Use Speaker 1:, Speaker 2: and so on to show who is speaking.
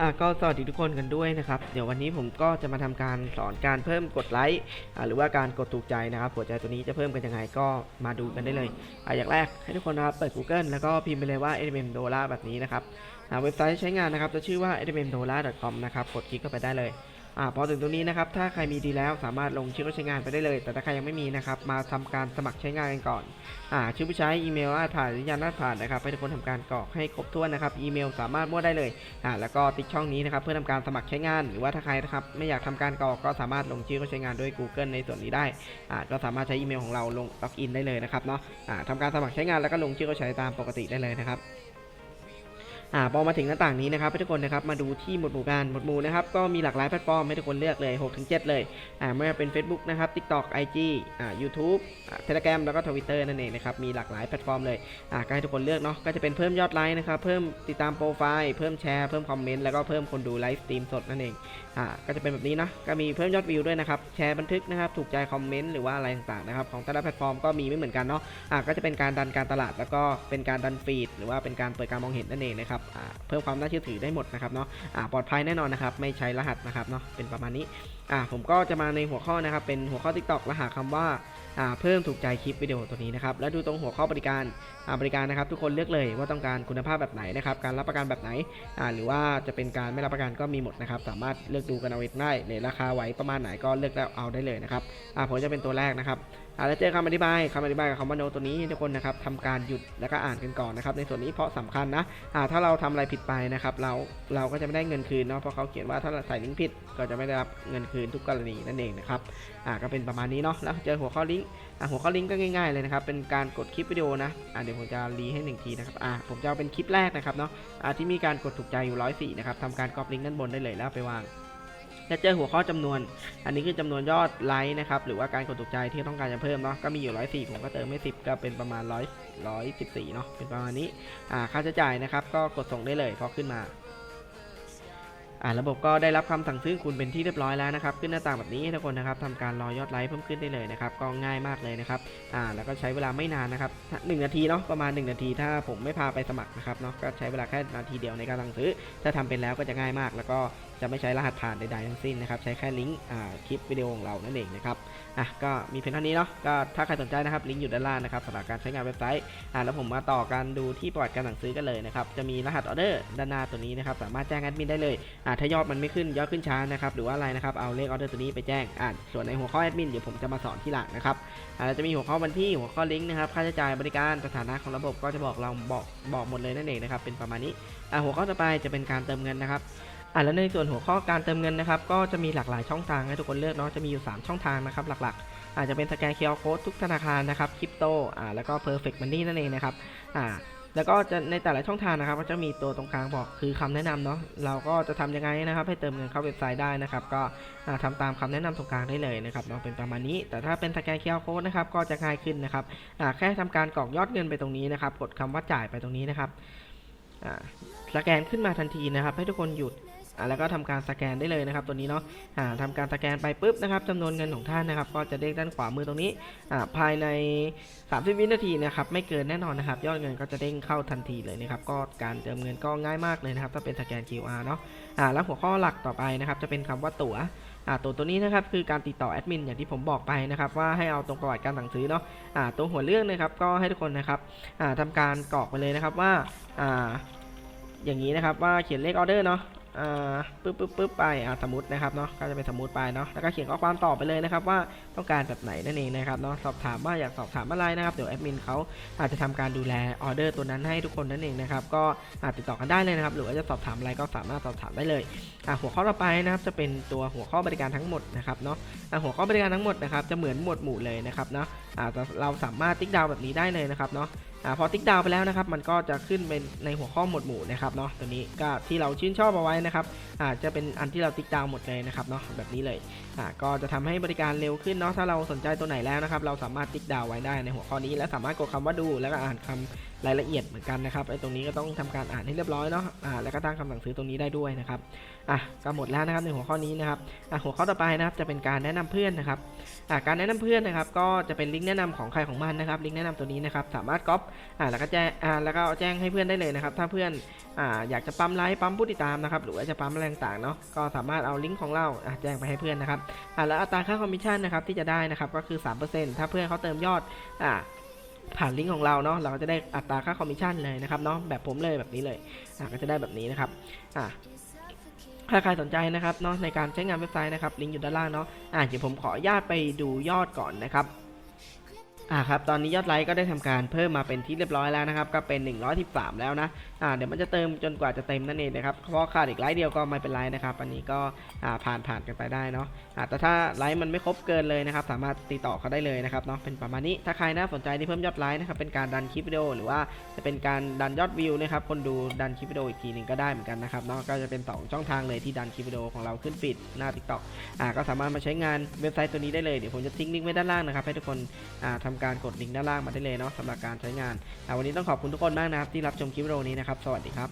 Speaker 1: อะก็สวัสดีทุกคนกันด้วยนะครับ เดี๋ยววันนี้ผมก็จะมาทำการสอนการเพิ่มกดไลค์อ่าหรือว่าการกดถูกใจนะครับหัวใจตัวนี้จะเพิ่มกันยังไงก็มาดูกันได้เลยอะอย่างแรกให้ทุกคนนะครับเปิด Google แล้วก็พิมพ์ไปเลยว่า NMM dollar แบบนี้นะครับอ่าเว็บไซต์ที่ใช้งานนะครับจะชื่อว่า nmmdollar.com นะครับกดคลิกเข้าไปได้เลย อะพอถึงตรงนี้นะครับ ถ้าใครมีดีแล้วสามารถลงชื่อผู้ใช้งานไปได้เลย แต่ถ้าใครยังไม่มีนะครับ มาทำการสมัครใช้งานกันก่อนอ่าชื่อผู้ใช้อีเมลรหัสผ่านหรือยันรหัสผ่านนะครับให้ทุกคนทำการกรอกให้ครบถ้วนนะครับ อีเมลสามารถมั่วได้เลยอ่าแล้วก็ติ๊กช่องนี้นะครับ เพื่อทำการสมัครใช้งาน หรือว่าถ้าใครนะครับไม่อยากทำการกรอกก็สามารถลงชื่อผู้ใช้งานด้วย Google ในส่วนนี้ได้อ่าก็สามารถใช้อีเมลของเราลงล็อกอินได้เลยนะครับเนาะอ่าทำการสมัครใช้งานแล้วก็ลงชื่อผู้ใช้ตามปกติได้เลยนะครับ อ่าพอมาถึงหน้าต่างนี้นะครับทุกคนนะครับมาดูที่หมวดหมู่กันหมวดหมู่นะครับก็มีหลากหลายแพลตฟอร์มให้ทุกคนเลือกเลย6-7เลยอ่าไม่ว่าเป็น Facebook นะครับ TikTok IG อ่า YouTube อ่า Telegram แล้วก็ Twitter นั่นเองนะครับมีหลากหลายแพลตฟอร์มเลยอ่าก็ให้ทุกคนเลือกเนาะก็จะเป็นเพิ่มยอดไลค์นะครับเพิ่มติดตามโปรไฟล์เพิ่มแชร์เพิ่มคอมเมนต์แล้วก็เพิ่มคนดูไลฟ์สตรีมสดนั่นเองอ่าก็จะเป็นแบบนี้เนาะก็มีเพิ่มยอดวิวด้วยนะครับแชร์บันทึกนะครับถูกใจคอมเมนต์หรือว่าอะไรต่างๆนะครับของแต่ละแพลตฟอร์มก็มีไม่เหมือนกันเนาะอ่าก็จะเป็นการดันการตลาดแล้วก็เป็นการดันฟีดหรือว่าเป็นการเปิดการมองเห็นนั่นเองนะครับเพิ่มความน่าเชื่อถือได้หมดนะครับเนาะปลอดภัยแน่นอนนะครับ ไม่ใช้รหัสนะครับเนาะเป็นประมาณนี้อ่าผมก็จะมาในหัวข้อนะครับเป็นหัวข้อ TikTok และหาคำว่าอ่าเพิ่มถูกใจคลิปวิดีโอตัวนี้นะครับแล้วดูตรงหัวข้อบริการอ่าบริการนะครับ ทุกคนเลือกเลยว่าต้องการคุณภาพแบบไหนนะครับการรับประกันแบบไหนอ่าหรือว่าจะเป็นการไม่รับประกันก็มีหมดนะครับสามารถเลือกดูกันเอาเองได้ในราคาไหวประมาณไหนก็เลือกแล้วเอาได้เลยนะครับอ่าผมจะเป็นตัวแรกนะครับอ่าแล้วเจอคำอธิบายคำอธิบายกับคำว่าโนตัวนี้ทุกคนนะครับทำการหยุดแล้วก็อ่านกันก่อนนะครับในส่วนนี้เพราะสำคัญนะอ่าถ้าเราทำอะไรผิดไปนะครับเราเราก็จะไม่ได้เงินคืนเนาะเพราะเขาเขียนว่าถ้าเราใส่ลิงก์ผิดก็จะไม่ได้รับเงินคืนทุกกรณีนั่นเองนะครับอ่าก็เป็นประมาณนี้เนาะแล้วเจอหัวข้อลิงก์อ่าหัวข้อลิงก์ก็ง่ายๆเลยนะครับเป็นการกดคลิปวิดีโอนะอ่าเดี๋ยวผมจะรีให้หนึ่งทีนะครับอ่าผมจะเอาเป็นคลิปแรกนะครับเนาะอ่าที่มีการกดถูกใจอยู่ร้อยสี่นะครับทำการก๊อปลิงก์ด้านบนได้เลยแล้วไปวางและเจอหัวข้อจำนวน อันนี้คือจำนวนยอดไลค์นะครับ หรือว่าการกดถูกใจที่ต้องการจะเพิ่มเนาะ ก็มีอยู่104ผมก็เติมไม่10ก็เป็นประมาณ100 114เนาะ เป็นประมาณนี้ อ่า ค่าใช้จ่ายนะครับ ก็กดส่งได้เลยพอขึ้นมา อ่าระบบก็ได้รับคำสั่งซื้อคุณเป็นที่เรียบร้อยแล้วนะครับขึ้นหน้าต่างแบบนี้ให้ทุกคนนะครับทำการรอยอดไลค์เพิ่มขึ้นได้เลยนะครับก็ง่ายมากเลยนะครับอ่าแล้วก็ใช้เวลาไม่นานนะครับหนึ่งนาทีเนาะประมาณ 1 นาที ถ้าผมไม่พาไปสมัครนะครับเนาะก็ใช้เวลาแค่นาทีเดียวในการสั่งซื้อ ถ้าทำเป็นแล้วก็จะง่ายมาก แล้วก็จะไม่ใช้รหัสผ่านใดๆทั้งสิ้นนะครับ ใช้แค่ลิงก์คลิปวิดีโอของเรานั่นเองนะครับอะก็มีเพียงเท่านี้เนาะก็ถ้าใครสนใจนะครับลิงก์อยู่ด้านล่างนะครับสำหรับการใช้งานเว็บไซต์อ่าแล้วผมมาต่อการดูที่ประวัติการสั่งซื้อกันเลยนะครับจะมีรหัสออเดอร์ด้านหน้าตัวนี้นะครับสามารถแจ้งแอดมินได้เลยอ่าถ้ายอดมันไม่ขึ้นยอดขึ้นช้านะครับหรือว่าอะไรนะครับเอาเลขออเดอร์ตัวนี้ไปแจ้งอ่าส่วนในหัวข้อแอดมินเดี๋ยวผมจะมาสอนที่หลังนะครับอ่าจะมีหัวข้อวันที่หัวข้อลิงก์นะครับค่าใช้จ่ายบริการสถานะของระบบก็จะบอกเราบอกบอกหมดเลยนั่นเองนะครับเป็นประมาณนี้อ่าหัวข้อต่อไปจะเป็นการเติมเงินนะครับ อ่าแล้วในส่วนหัวข้อการเติมเงินนะครับ ก็จะมีหลากหลายช่องทางให้ทุกคนเลือกเนาะจะมีอยู่ 3 ช่องทางนะครับ หลักๆ อาจจะเป็นสแกนเคอร์โค้ดทุกธนาคารนะครับคริปโตอ่าแล้วก็ perfect money นั่นเองนะครับอ่าแล้วก็จะในแต่ละช่องทางนะครับ ก็จะมีตัวตรงกลางบอกคือคำแนะนำเนาะเราก็จะทำยังไงนะครับ ให้เติมเงินเข้าเว็บไซต์ได้นะครับ ก็อ่าทำตามคำแนะนำตรงกลางได้เลยนะครับเนาะเป็นประมาณนี้ แต่ถ้าเป็นสแกนเคอร์โค้ดนะครับก็จะง่ายขึ้นนะครับอ่าแค่ทำการกรอกยอดเงินไปตรงนี้นะครับกดคำว่าจ่ายไปตรงนี้นะครับอ่าสแกนขึ้นมาทันทีนะครับ ให้ทุกคนหยุด อ่าแล้วก็ทำการสแกนได้เลยนะครับตัวนี้เนาะอ่าทำการสแกนไปปุ๊บนะครับจำนวนเงินของท่านนะครับ ก็จะเด้งด้านขวามือตรงนี้อ่าภายใน 30 วินาทีนะครับไม่เกินแน่นอนนะครับ ยอดเงินก็จะเด้งเข้าทันทีเลยนะครับก็การเติมเงินก็ง่ายมากเลยนะครับถ้าเป็นสแกน QR เนาะอ่าแล้วหัวข้อหลักต่อไปนะครับจะเป็นคำว่าตั๋วอ่าตัวตัวนี้นะครับคือการติดต่อแอดมินอย่างที่ผมบอกไปนะครับว่าให้เอาตรงประวัติการสั่งซื้อเนาะอ่าตัวหัวเรื่องนะครับก็ให้ทุกคนนะครับอ่าทำการกรอกไปเลยนะครับว่าอ่าอย่างนี้นะครับว่าเขียนเลขออเดอร์เนาะ อ่าปึ๊บปึ๊บปึ๊บไปอ่าสมมตินะครับเนาะก็จะเป็นสมมติไปเนาะแล้วก็เขียนข้อความตอบไปเลยนะครับว่าต้องการแบบไหนนั่นเองนะครับเนาะสอบถามว่าอยากสอบถามอะไรนะครับเดี๋ยวแอดมินเขาอาจจะทำการดูแลออเดอร์ตัวนั้นให้ทุกคนนั่นเองนะครับก็อาจติดต่อกันได้เลยนะครับหรือว่าจะสอบถามอะไรก็สามารถสอบถามได้เลยอ่าหัวข้อต่อไปนะครับจะเป็นตัวหัวข้อบริการทั้งหมดนะครับเนาะอ่าหัวข้อบริการทั้งหมดนะครับจะเหมือนหมวดหมู่เลยนะครับเนาะอ่าเราสามารถติ๊กดาวแบบนี้ได้เลยนะครับเนาะ อ่าพอติ๊กดาวไปแล้วนะครับ มันก็จะขึ้นเป็นในหัวข้อหมวดหมู่นะครับเนาะตัวนี้ก็ที่เราชื่นชอบเอาไว้นะครับอาจะเป็นอันที่เราติ๊กดาวหมดเลยนะครับเนาะแบบนี้เลยอ่าก็จะทำให้บริการเร็วขึ้นเนาะถ้าเราสนใจตัวไหนแล้วนะครับ เราสามารถติ๊กดาวไว้ได้ในหัวข้อนี้ และสามารถกดคำว่าดูแล้วก็อ่านคำ รายละเอียดเหมือนกันนะครับไอ้ตรงนี้ก็ต้องทำการอ่านให้เรียบร้อยเนาะอ่าแล้วก็ตั้งคำสั่งซื้อตรงนี้ได้ด้วยนะครับอะก็หมดแล้วนะครับในหัวข้อนี้นะครับอะหัวข้อต่อไปนะครับจะเป็นการแนะนำเพื่อนนะครับอ่าการแนะนำเพื่อนนะครับ ก็จะเป็นลิงก์แนะนำของใครของมันนะครับ ลิงก์แนะนำตัวนี้นะครับสามารถก๊อปอ่าแล้วก็แจ้งอ่าแล้วก็แจ้งให้เพื่อนได้เลยนะครับ ถ้าเพื่อนอ่าอยากจะปั๊มไลค์ปั๊มผู้ติดตามนะครับหรือว่าจะปั๊มอะไรต่างๆเนาะก็สามารถเอาลิงก์ของเราอะแจ้งไปให้เพื่อนนะครับอ่าแล้วอัตราค่าคอมมิชชั่นนะครับที่จะได้นะครับก็คือ 3%ถ้าเพื่อนเขาเติมยอดอ่า ผ่านลิงก์ของเราเนาะเราก็จะได้อัตราค่าคอมมิชชั่นเลยนะครับเนาะแบบผมเลยแบบนี้เลยอะก็จะได้แบบนี้นะครับอะถ้าใครสนใจนะครับเนาะในการใช้งานเว็บไซต์นะครับลิงก์อยู่ด้านล่างเนาะอะเดี๋ยวผมขออนุญาตไปดูยอดก่อนนะครับ อ่าครับตอนนี้ยอดไลค์ก็ได้ทำการเพิ่มมาเป็นที่เรียบร้อยแล้วนะครับ ก็เป็น 113 แล้วนะอ่าเดี๋ยวมันจะเติมจนกว่าจะเต็มนั่นเองนะครับเพราะขาดอีกไลค์เดียวก็ไม่เป็นไรนะครับอันนี้ก็อ่าผ่านผ่านกันไปได้เนาะอ่าแต่ถ้าไลค์มันไม่ครบเกินเลยนะครับสามารถติดต่อเขาได้เลยนะครับเนาะเป็นประมาณนี้ถ้าใครน่าสนใจที่เพิ่มยอดไลค์นะครับเป็นการดันคลิปวิดีโอหรือว่าจะเป็นการดันยอดวิวนะครับคนดูดันคลิปวิดีโออีกทีหนึ่งก็ได้เหมือนกันนะครับเนาะก็จะเป็นสองช่องทางเลยที่ดันคลิปวิดีโอของเราขึ้นฟีดหน้า TikTok อ่าก็สามารถมาใช้งานเว็บไซต์ตัวนี้ได้เลยเดี๋ยวผมจะทิ้งลิงก์ไว้ด้านล่างนะครับให้ทุกคนอ่าทำการกดลิงก์ด้านล่างมาได้เลยเนาะสำหรับการใช้งานอ่วันนี้ต้องขอบคุณทุกคนมากนะครับที่รับชมคลิปวิดีโอนี้นะครับ สวัสดีครับ